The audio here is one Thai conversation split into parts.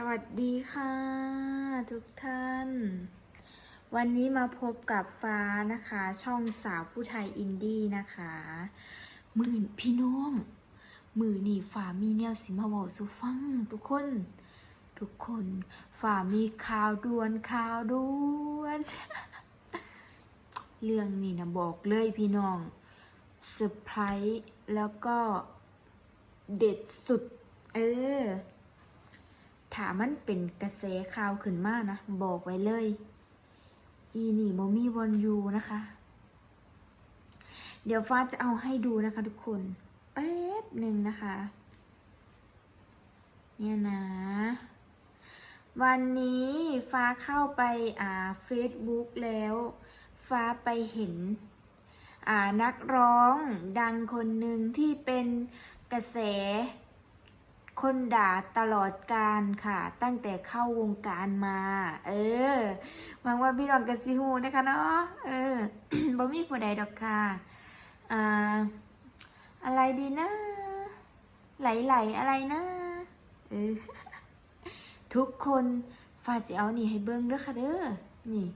สวัสดีค่ะ ทุกท่าน วันนี้มาพบกับฟ้านะคะ ช่องสาวผู้ไทยอินดี้นะคะ หมื่นพี่น้อง มือนี่ฝ่ามีแนวสิมาบอกสุฟัง ทุกคน ทุกคนฝ่ามีข่าวด่วนข่าวด่วน เรื่องนี้นะบอกเลยพี่น้องเซอร์ไพรส์แล้วก็เด็ดสุด เออ ถามันเป็นกระแสข่าวขึ้นมานะ บอกไว้เลย อีนี่โมมีบอลยูนะคะ เดี๋ยวฟ้าจะเอาให้ดูนะคะทุกคน แป๊บหนึ่งนะคะ เนี่ยนะ วันนี้ฟ้าเข้าไปอ่า Facebook แล้ว ฟ้าไปเห็น อ่านักร้องดังคนหนึ่งที่เป็นกระแส คนด่าตลอดการค่ะ ตั้งแต่เข้าวงการมา เออหวังว่าพี่น้องกสิฮูนะคะเนาะเออบ่มีผู้ใดดอกค่ะอ่าอะไรดีนะ ไหลๆอะไรนะเออทุกคนฝาสิเอานี่ให้เบิ้งเด้อค่ะเด้อนี่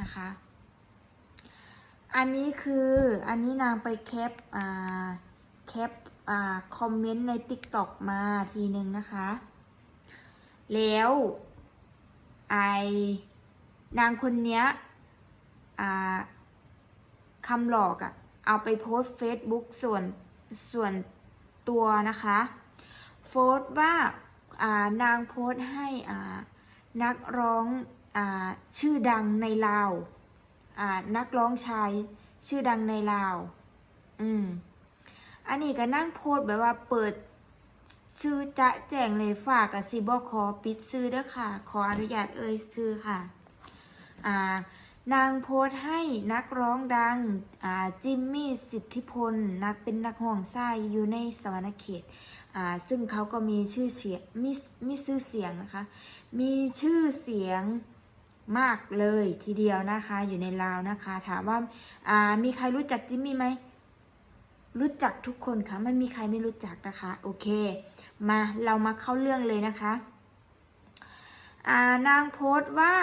นะคะอันนี้คืออันนี้นางไปแคปอ่า แคปอ่าคอมเมนต์ใน TikTok มาทีหนึ่งนะคะ แล้วไอนางคนเนี้ยอ่าคำหลอกอะ่ะ เอาไปโพสต์ Facebook ส่วนส่วนตัวนะคะโพสว่าอ่านางโพสให้อ่านักร้องอ่าชื่อดังในลาวอ่านักร้องชายชื่อดังในลาว อืม อันนี้ก็นั่งโพสแบบว่าเปิดชื่อจะแจ้งเลยฝากกับซีบอขอปิดซื้อเด้อค่ะ ขออนุญาตเอ่ยซื้อค่ะ อ่านางโพสให้นักร้องดังอ่าจิมมี่สิทธิพล นักเป็นนักห้องไส้อยู่ในสวรรณเขตอ่าซึ่งเขาก็มีชื่อเสียงมีมีชื่อเสียงนะคะ มีชื่อเสียงมากเลยทีเดียวนะคะ อยู่ในลาวนะคะ ถามว่าอ่ามีใครรู้จักจิมมี่ไหม รู้จักทุกคนค่ะไม่มีใครไม่รู้จักนะคะ โอเค มาเรามาเข้าเรื่องเลยนะคะานางโพสต์ว่า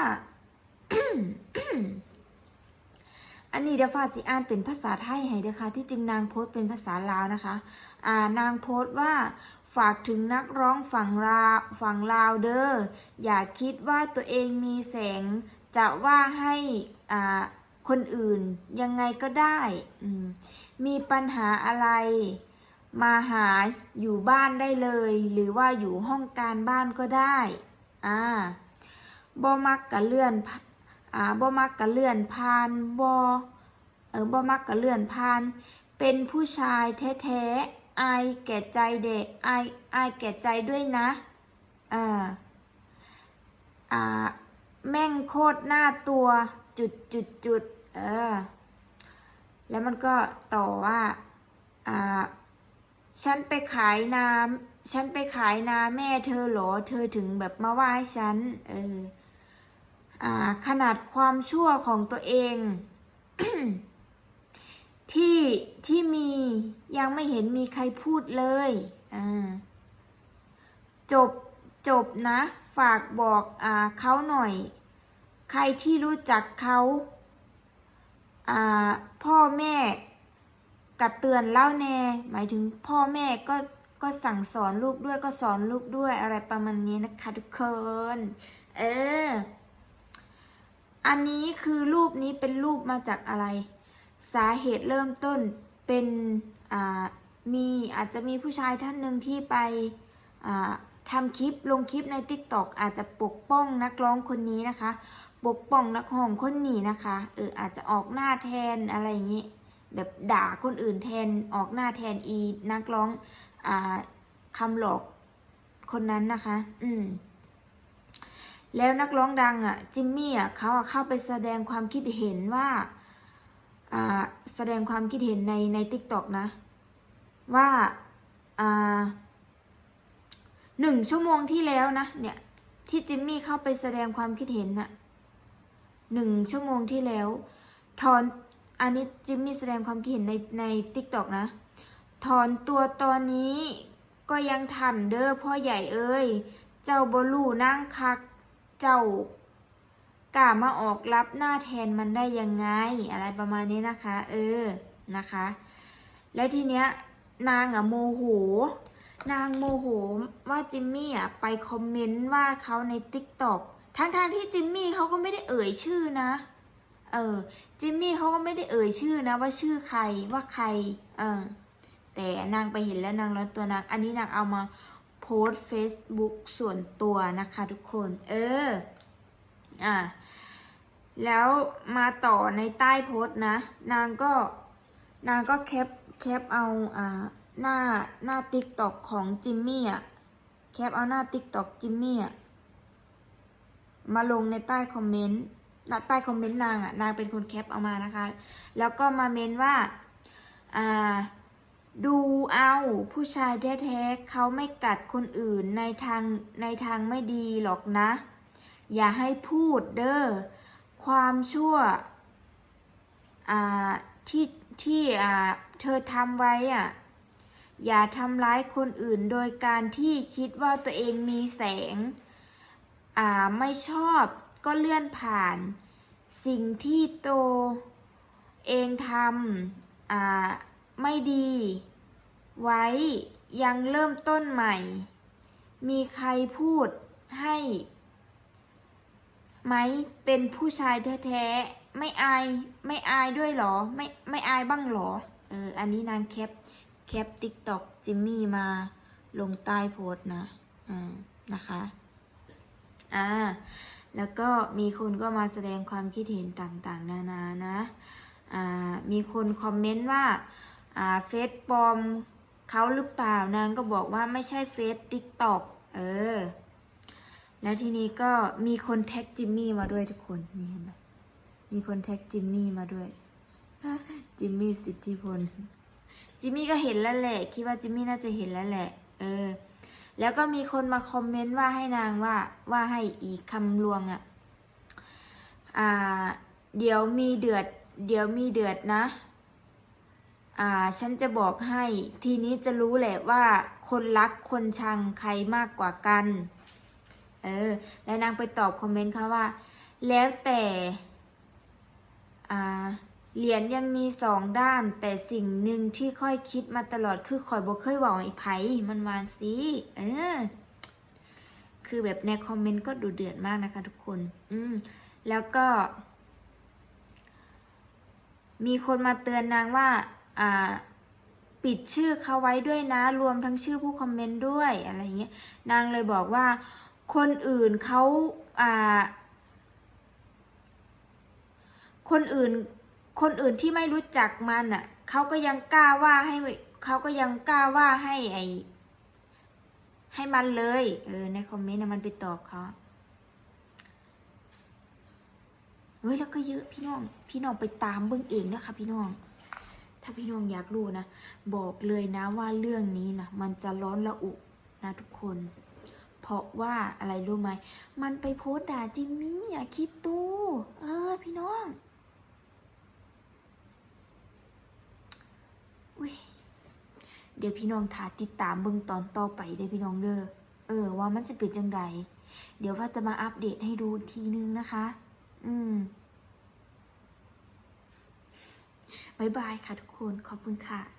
อันนี้เดี๋ยวฟาสิอ่านเป็นภาษาไทยให้เด้อค่ะที่จริงนางโพสต์เป็นภาษาลาวนะคะานางโพสต์ว่าฝากถึงนักร้องฝั่งลาวฝั่งลาวเดอ้ออย่าคิดว่าตัวเองมีแสง จะว่าให้คนอื่นยังไงก็ได้อื มีปัญหาอะไร มาหาอยู่บ้านได้เลย หรือว่าอยู่ห้องการบ้านก็ได้อ่าบ่มักกะเลื่อนอ่าบ่มักกะเลื่อนผ่านบ่เออบ่มักกะเลื่อนผ่าน เป็นผู้ชายแท้ๆอายแก่ใจเด็กอายอายแก่ใจด้วยนะอ่าอ่าแม่งโคตรหน้าตัวจุดจุดจุดเออ แล้วมันก็ต่อว่าอ่าฉันไปขายนาฉันไปขายนาแม่เธอหรอ เธอถึงแบบมาว่าให้ฉัน เออ อ่า ขนาดความชั่วของตัวเอง ที่ที่มียังไม่เห็นมีใครพูดเลยอ่าจบจบนะ ฝากบอกอ่าเขาหน่อย ใครที่รู้จักเขา พ่อแม่กัดเตือนเล่าแน่ หมายถึงพ่อแม่ก็ก็สั่งสอนลูกด้วยก็สอนลูกด้วยอะไรประมาณนี้นะคะทุกคน เออ อันนี้คือรูปนี้เป็นรูปมาจากอะไร สาเหตุเริ่มต้นเป็นอ่ามีอาจจะมีผู้ชายท่านหนึ่งที่ไปอ่าทำคลิปลงคลิปใน t ิ k t o k อาจจะปกป้องนักร้องคนนี้นะคะ ปกป้องนักร้องคนนี้นะคะ เอออาจจะออกหน้าแทนอะไรอย่างนี้ แบบด่าคนอื่นแทนออกหน้าแทนอีนักร้องอ่าคำหลอกคนนั้นนะคะ อืม แล้วนักร้องดังอะ จิมมี่อะเขาเข้าไปแสดงความคิดเห็นว่าอ่าแสดงความคิดเห็นในในทิกตอกนะ ว่าอ่าหนึ่งชั่วโมงที่แล้วนะเนี่ย ที่จิมมี่เข้าไปแสดงความคิดเห็นน่ะ หนึ่งชั่วโมงที่แล้ว ถอนอันนี้จิมมี่แสดงความคิดเห็นในในทิกตอกนะ ถอนตัวตอนนี้ก็ยังทันเด้อพ่อใหญ่เอ้ย เจ้าบลูนั่งคัก เจ้ากล้ามาออกรับหน้าแทนมันได้ยังไง อะไรประมาณนี้นะคะ เออนะคะ แล้วทีเนี้ยนางอะโมโห นางโมโหว่าจิมมี่อะไปคอมเมนต์ว่าเขาในติ๊กต็อก ทั้งทางๆที่จิมมี่เขาก็ไม่ได้เอ่ยชื่อนะ เออ จิมมี่เขาก็ไม่ได้เอ่ยชื่อนะ ว่าชื่อใครว่าใคร เออ แต่นางไปเห็นแล้วนางร้อนตัวนาง อันนี้นางเอามาโพสเฟซบุ๊กส่วนตัวนะคะทุกคน เออ อะแล้วมาต่อในใต้โพสนะ นางก็ นางก็แคป แคปเอา อ่า หน้า หน้าติ๊กตอกของจิมมี่อะ แคปเอาหน้าติ๊กตอกจิมมี่อะ มาลงในใต้คอมเมนต์ใต้คอมเมนต์นางอะนางเป็นคนแคปเอามานะคะ แล้วก็มาเมนว่าอ่าดูเอาผู้ชายแท้ๆเขาไม่กัดคนอื่นในทางในทางไม่ดีหรอกนะ อย่าให้พูดเด้อความชั่วอ่าที่ที่อ่าเธอทำไว้อะอย่าทำร้ายคนอื่นโดยการที่คิดว่าตัวเองมีแสง ไม่ชอบก็เลื่อนผ่าน สิ่งที่โตเองทำไม่ดี ไว้ยังเริ่มต้นใหม่ มีใครพูดให้ไหมเป็นผู้ชายแท้ๆ ไม่อาย ไม่อายด้วยหรอ ไม่ ไม่อายบ้างหรอ เออ อันนี้นางแคป แคปติ๊กต็อกจิมมี่มาลงใต้โพสต์นะ อ่า นะคะ อ่าแล้วก็มีคนก็มาแสดงความคิดเห็นต่างๆ นานานะอ่ามีคนคอมเมนต์ว่าอ่าเฟซปลอมเขาหรือเปล่านางก็บอกว่าไม่ใช่เฟซติ๊กต็อกเออ แล้วทีนี้ก็มีคนแท็กจิมมี่มาด้วยทุกคนนี่เห็นไหมมีคนแท็กจิมมี่มาด้วยจิมมี่สิทธิพลจิมมี่ก็เห็นแล้วแหละ คิดว่าจิมมี่น่าจะเห็นแล้วแหละ เออ แล้วก็มีคนมาคอมเมนต์ว่าให้นางว่าว่าให้อีกคำลวงอะ่ะอ่าเดี๋ยวมีเดือด เดี๋ยวมีเดือดนะ อ่า ฉันจะบอกให้ ทีนี้จะรู้แหละว่า คนรักคนชังใครมากกว่ากัน เออ แล้วนางไปตอบคอมเมนต์เขาว่า แล้วแต่ อ่า เหรียญยังมีสองด้าน แต่สิ่งหนึ่งที่ค่อยคิดมาตลอดคือคอยบอกเคยบอกไอ้ไผ่มันวานสิเออ คือแบบในคอมเมนต์ก็ดูเดือดมากนะคะทุกคน อืม แล้วก็ มีคนมาเตือนนางว่า อ่า ปิดชื่อเขาไว้ด้วยนะ รวมทั้งชื่อผู้คอมเมนต์ด้วยอะไรเงี้ย นางเลยบอกว่า คนอื่นเขาอ่า คนอื่น คนอื่นที่ไม่รู้จักมันอะเขาก็ยังกล้าว่าให้เขาก็ยังกล้าว่าให้ไอให้มันเลยเออในคอมเมนต์นะมันไปตอบเขาเฮ้ยแล้วก็เยอะพี่น้อง พี่น้องไปตามเบื้องเองนะคะพี่น้อง ถ้าพี่น้องอยากรู้นะ บอกเลยนะว่าเรื่องนี้นะมันจะร้อนระอุนะทุกคน เพราะว่าอะไรรู้ไหม มันไปโพสต์ด่าจิมมี่อะคิดตู้เออ พี่น้อง อุ้ย เดี๋ยวพี่น้องถาติดตามเบิ่งตอนต่อไปเด้พี่น้องเด้อเออ ว่ามันจะเป็นยังไงเดี๋ยวว่าจะมาอัปเดตให้ดูทีนึงนะคะ อืมบายบายค่ะทุกคนขอบคุณค่ะ